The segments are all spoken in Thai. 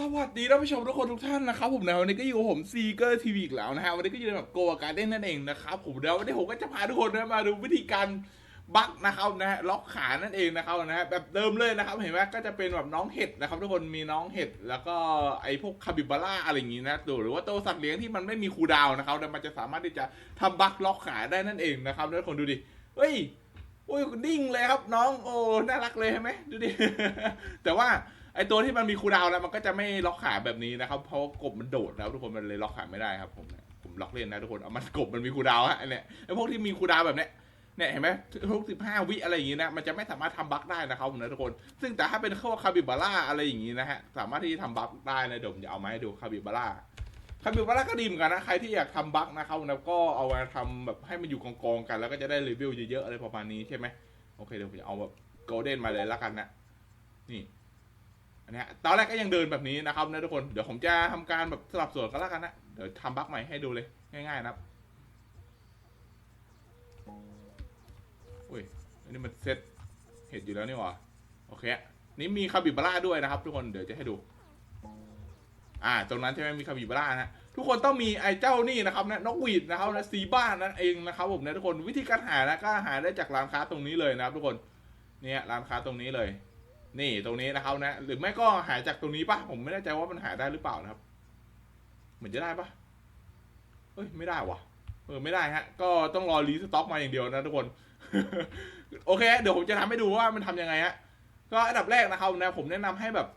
สวัสดีท่านผู้ชมทุกคนทุกท่านนะครับผมนะวันนี้ก็อยู่กับผมซีเกอร์ทีวีอีกแล้วนะฮะวันนี้ก็อยู่ในแบบโกวการ์เด้นนั่นเองนะครับผมเดี๋ยววันนี้ผมก็จะพาทุกคนนะมาดูวิธีการบักนะครับนะฮะล็อกขานั่นเองนะครับนะฮะแบบเดิมเลยนะครับเห็นไหมก็จะเป็นแบบน้องเห็ดนะครับ ทุกคนมีน้องเห็ดแล้วก็ไอ้พวกคาบิบาร่าอะไรอย่างงี้นะตัวหรือว่าตัวสัตว์เลี้ยงที่มันไม่มีคูดาวนะครับมันจะสามารถที่จะทำบักล็อกขาได้นั่นเองนะครับทุกคนดูดิเฮ้ยโอ้ยนิ่งเลยครับน้องโอ้น่ารักเลยใช่ไหมดูดิแต่ว่า ไอตัวที่มันมีคูดาวแล้วมันก็จะไม่ล็อกขาแบบนี้นะครับเพราะกบมันโดดแล้วทุกคนมันเลยล็อกขาไม่ได้ครับผมผมล็อกเล่นนะทุกคนเอามันกบมันมีคูดาวน์ฮะไอเนี่ยไอพวกที่มีคูดาวแบบเนี้ยเนี่ยเห็นไหมทุกสิบห้าวิอะไรอย่างงี้นะ มันจะไม่สามารถทำบั๊กได้นะครับผมนะทุกคน ซึ่งแต่ถ้าเป็นข้อคาบิบาร่าอะไรอย่างงี้นะฮะ สามารถที่จะทำบั๊กได้นะเดี๋ยวผมจะเอามาให้ดูคาบิบาร่า คาบิบาร่าก็ดีเหมือนกันนะ ใครที่อยากทำบั๊กนะครับแล้วก็เอามาทำแบบให้มันอยู่กองๆกัน แล้วก็จะได้รีวิวเยอะๆอะไรประมาณนี้ใช่ไหมโอเคเดี๋ยวผมจะเอาแบบโกลเด้นมาเลยละกันนะ นี่ อันนี้ตอนแรกก็ยังเดินแบบนี้นะครับนะทุกคน เดี๋ยวผมจะทำการแบบสลับส่วนกันละกันนะ เดี๋ยวทำบั๊กใหม่ให้ดูเลยง่ายๆนะครับอุ้ยอันนี้มันเซตเห็ดอยู่แล้วนี่หว่าโอเค นี่มีคาบิบาร่าด้วยนะครับ ทุกคน เดี๋ยวจะให้ดู อ่า ตรงนั้นใช่ไหมมีคาบิบาร่านะทุกคนต้องมีไอ้เจ้านี่นะครับนะนกหวีดนะครับนะซีบ้านนั่นเองนะครับผมนะทุกคนวิธีการหานะก็หาได้จากร้านค้าตรงนี้เลยนะครับ ทุกคน เนี่ยร้านค้าตรงนี้เลย นี่ตรงนี้นะครับนะ หรือไม่ก็หายจากตรงนี้ปะผมไม่แน่ใจว่ามันหายได้หรือเปล่านะครับ เหมือนจะได้ปะเอ้ยไม่ได้วะเออไม่ได้ฮะ ก็ต้องรอรีสต็อกมาอย่างเดียวนะทุกคน โอเค เดี๋ยวผมจะทำให้ดูว่ามันทำยังไงฮะ ก็อันดับแรกนะครับนะ ผมแนะนำให้แบบ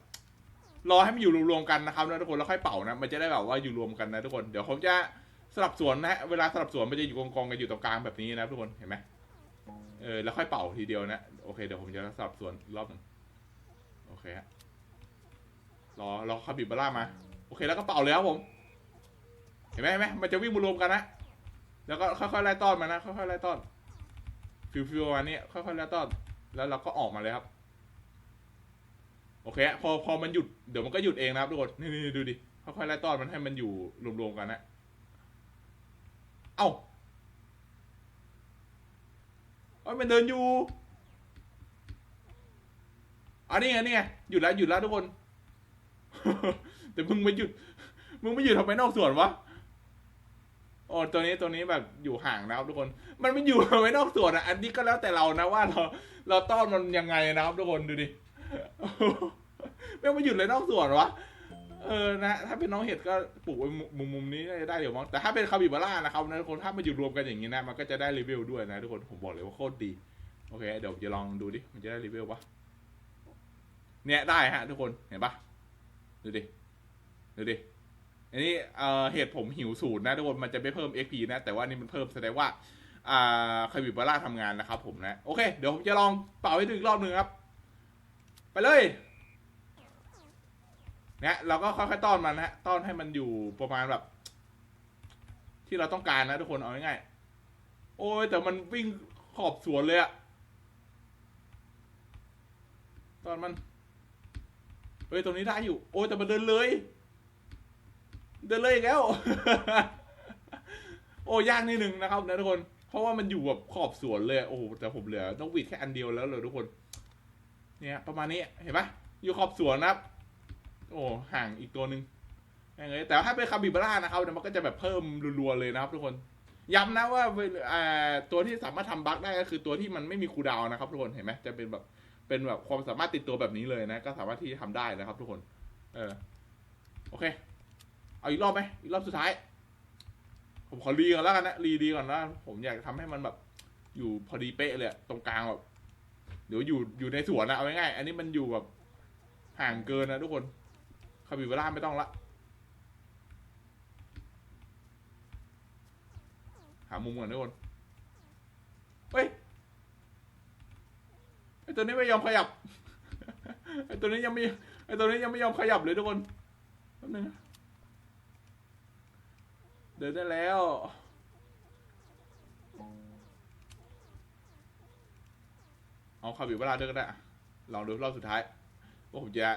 รอให้มันอยู่รวมๆกันนะครับนะทุกคนแล้วค่อยเป่านะ มันจะได้แบบว่าอยู่รวมกันนะทุกคน เดี๋ยวผมจะสลับสวนนะฮะ เวลาสลับสวนมันจะอยู่กองๆกันอยู่ตรงกลางแบบนี้นะทุกคน เห็นไหมเออแล้วค่อยเป่าทีเดียวนะ โอเค เดี๋ยวผมจะสลับสวนรอบหนึ่ง โอเคฮะรอรอคาบิบาร่ามา โอเคแล้วก็เป่าเลยครับผม เห็นไหมเห็นไหมมันจะวิ่งมารวมกันนะ แล้วก็ค่อยๆไล่ต้อนมานะ ค่อยๆไล่ต้อน ฟิวฟิววันนี้ค่อยๆไล่ต้อน แล้วเราก็ออกมาเลยครับ โอเคพอพอมันหยุด เดี๋ยวมันก็หยุดเองนะครับทุกคน นี่ดูดิ ค่อยๆไล่ต้อนมันให้มันอยู่รวมๆกันนะ เอ้าเอ้ยมันเดินอยู่ อันนี้ไงนี่ไงหยุดแล้วหยุดแล้วทุกคน แต่มึงไม่หยุด มึงไม่หยุดทำไมนอกสวนวะโอ้ตัวนี้ตัวนี้แบบอยู่ห่างนะครับทุกคน มันไม่อยู่ทำไมนอกสวนอะ อันนี้ก็แล้วแต่เรานะว่าเรา เราต้อนมันยังไงนะครับทุกคนดูดิไม่มาหยุดเลยนอกส่วนวะ เออนะ ถ้าเป็นน้องเห็ดก็ปลูกไว้มุมมุมนี้ได้เดี๋ยวมั้งแต่ถ้าเป็นคาบิบาร่านะครับนะทุกคนถ้ามาอยู่รวมกันอย่างนี้นะมันก็จะได้รีวิวด้วยนะทุกคนผมบอกเลยว่าโคตรดี โอเคเดี๋ยวจะลองดูดิมันจะได้รีวิวปะ เนี่ยได้ฮะทุกคนเห็นปะดูดิ ดูดิ อันนี้เอ่อเห็ดผมหิวสูตรนะทุกคนมันจะไม่เพิ่ม XP นะ แต่ว่านี่มันเพิ่มแสดงว่า อ่าคาบิบาร่าทำงานนะครับผมนะ โอเค เดี๋ยวผมจะลองเป่าให้ดูอีกรอบหนึ่งครับ ไปเลยเนี่ยเราก็ค่อยๆต้อนมันนะต้อนให้มันอยู่ประมาณแบบ ที่เราต้องการนะทุกคนเอาง่ายๆโอ้ยแต่มันวิ่งขอบสวนเลยอะตอนมัน ฮ้ยตรงนี้ได้อยู่ โอ้ยแต่มันเดินเลย เดินเลยแล้ว โอ้ยากนิดนึงนะครับนะทุกคน เพราะว่ามันอยู่แบบขอบสวนเลย โอ้โหแต่ผมเหลือต้องวีดแค่อันเดียวแล้วเลยทุกคน เนี่ยประมาณนี้เห็นปะอยู่ขอบสวนนะครับ โอ้ห่างอีกตัวหนึ่งยังไงแต่ถ้าเป็นคาบิบาร่านะครับมันก็จะแบบเพิ่มรัวๆเลยนะครับ ทุกคนย้ำนะว่าเวลอ่าตัวที่สามารถทำบั๊กได้ก็คือตัวที่มันไม่มีคูดาวนะครับทุกคนเห็นไหมจะเป็นแบบ เป็นแบบความสามารถติดตัวแบบนี้เลยนะ ก็สามารถที่จะทำได้นะครับ ทุกคน เออ โอเค เอาอีกรอบไหมอีกรอบสุดท้าย ผมขอรีก่อนแล้วกันนะรีดีก่อนนะผมอยากทำให้มันแบบ อยู่พอดีเป๊ะเลยตรงกลางแบบเดี๋ยวอยู่อยู่ในสวนนะเอาง่ายๆอันนี้มันอยู่แบบห่างเกินนะทุกคนคาบิบาร่าไม่ต้องละหามุมก่อนทุกคนเฮ้ย ตัวนี้ไม่ยอมขยับไอตัวนี้ยังไม่ไอตัวนี้ยังไม่ยอมขยับเลยทุกคนแป๊บนึงเดินได้แล้วเอาคาบิบาร่าเด้วยก็ได้ลองดูรอบสุดท้ายว่าผมจะ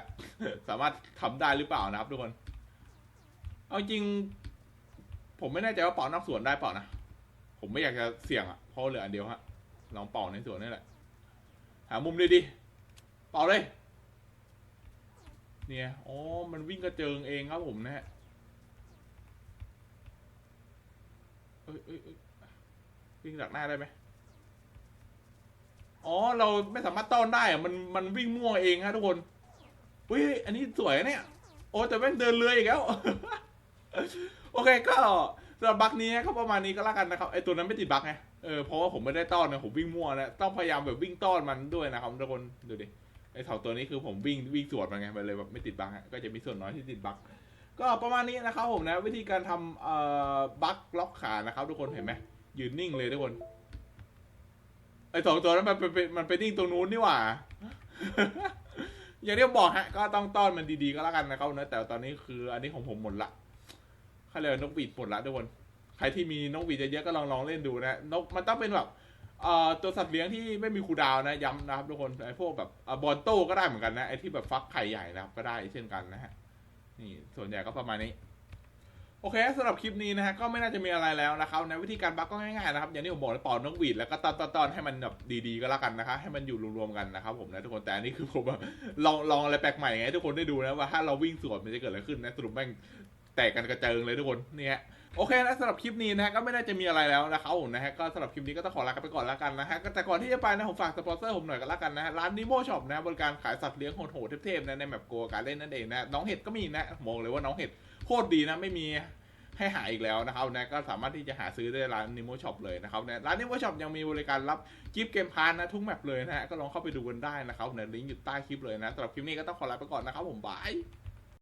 สามารถทำได้หรือเปล่านะครับทุกคน เอาจริง ผมไม่แน่ใจว่าเป่านอกสวนได้เปล่านะ ผมไม่อยากจะเสี่ยงอะเพราะเหลืออันเดียวฮะลองเป่าในสวนนี่แหละ หามุมดีดีเป่าเลย เนี่ย อ๋อ มันวิ่งกระเจิงเองครับผมนะฮะเอ้ยเอ้ยวิ่งดักหน้าได้ไหมอ๋อ เราไม่สามารถต้อนได้อะมัน มันวิ่งมั่วเองฮะทุกคนอุ้ย อันนี้สวยเนี่ย โอ้แต่แม่งเดินเรืออีกแล้ว โอเคก็ สำหรับบักนี้ก็ประมาณนี้ก็แล้วกันนะครับไอตัวนั้นไม่ติดบักไงเออเพราะว่าผมไม่ได้ต้อนนะผมวิ่งมั่วนะต้องพยายามแบบวิ่งต้อนมันด้วยนะครับทุกคนดูดิไอเถาตัวนี้คือผมวิ่งวิ่งสวนมันไงมันเลยแบบไม่ติดบักก็จะมีส่วนน้อยที่ติดบักก็ประมาณนี้นะครับผมนะวิธีการทำเอ่อบักล็อกขานะครับ ทุกคนเห็นไหมยืนนิ่งเลยทุกคนไอสองตัวนั้นมันเป็นมันเป็นนิ่งตรงนู้นนี่หว่าอย่างที่ผมบอกฮะ ก็ต้องต้อนมันดีๆก็แล้วกันนะครับนะแต่ตอนนี้คืออันนี้ของผมหมดละ เขาเรียกนกหวีดหมดละทุกคนใครที่มีนกหวีดเยอะๆก็ลองลองเล่นดูนะนกมันต้องเป็นแบบเอ่อตัวสัตว์เลี้ยงที่ไม่มีคูดาวนะย้ำนะครับทุกคนไอ้พวกแบบอบอลโต้ก็ได้เหมือนกันนะไอ้ที่แบบฟักไข่ใหญ่นะครับก็ได้เช่นกันนะฮะนี่ส่วนใหญ่ก็ประมาณนี้ โอเคสำหรับคลิปนี้นะฮะก็ไม่น่าจะมีอะไรแล้วนะครับนวิธีการบักก็ง่ายๆนะครับอย่างที่ผมบอกเลยปอนนกหวีดแล้วก็ตอนตอนๆให้มันแบบดีๆก็แล้วกันนะคะให้มันอยู่รวมๆกันนะครับผมนะทุกคนแต่อันนี้คือผมลองลองอะไรแปลกใหม่ไงให้ทุกคนได้ดูนะว่าถ้าเราวิ่งสวนมันจะเกิดอะไรขึ้นนะสรุปแม่ง แตกกันกระเจิงเลยทุกคนเนี่ยโอเคนะสำหรับคลิปนี้นะฮะก็ไม่น่าจะมีอะไรแล้วนะครับผมนะฮะก็สำหรับคลิปนี้ก็ต้องขอลากันไปก่อนแล้วกันนะฮะก็แต่ก่อนที่จะไปนะผมฝากสปอนเซอร์ผมหน่อยกันแล้วกันนะฮะร้านนิโมช็อปนะบริการขายสัตว์เลี้ยงโหดๆเทพๆนะในแบบโกการเล่นนั่นเองนะน้องเห็ดก็มีนะบอกเลยว่าน้องเห็ดโคตรดีนะไม่มีให้หาอีกแล้วนะครับนะก็สามารถที่จะหาซื้อได้ร้านนิโมช็อปเลยนะครับนะร้านนิโมช็อปยังมีบริการรับกิฟต์เกมพานนะทุกแมปเลยนะฮะก็ลองเข้าไปดูกันได้นะครับในลิงก์อยู่ใต้คลิปเลยนะสำหรับคลิปนี้ก็ต้องขอลาไปก่อนนะครับผมบาย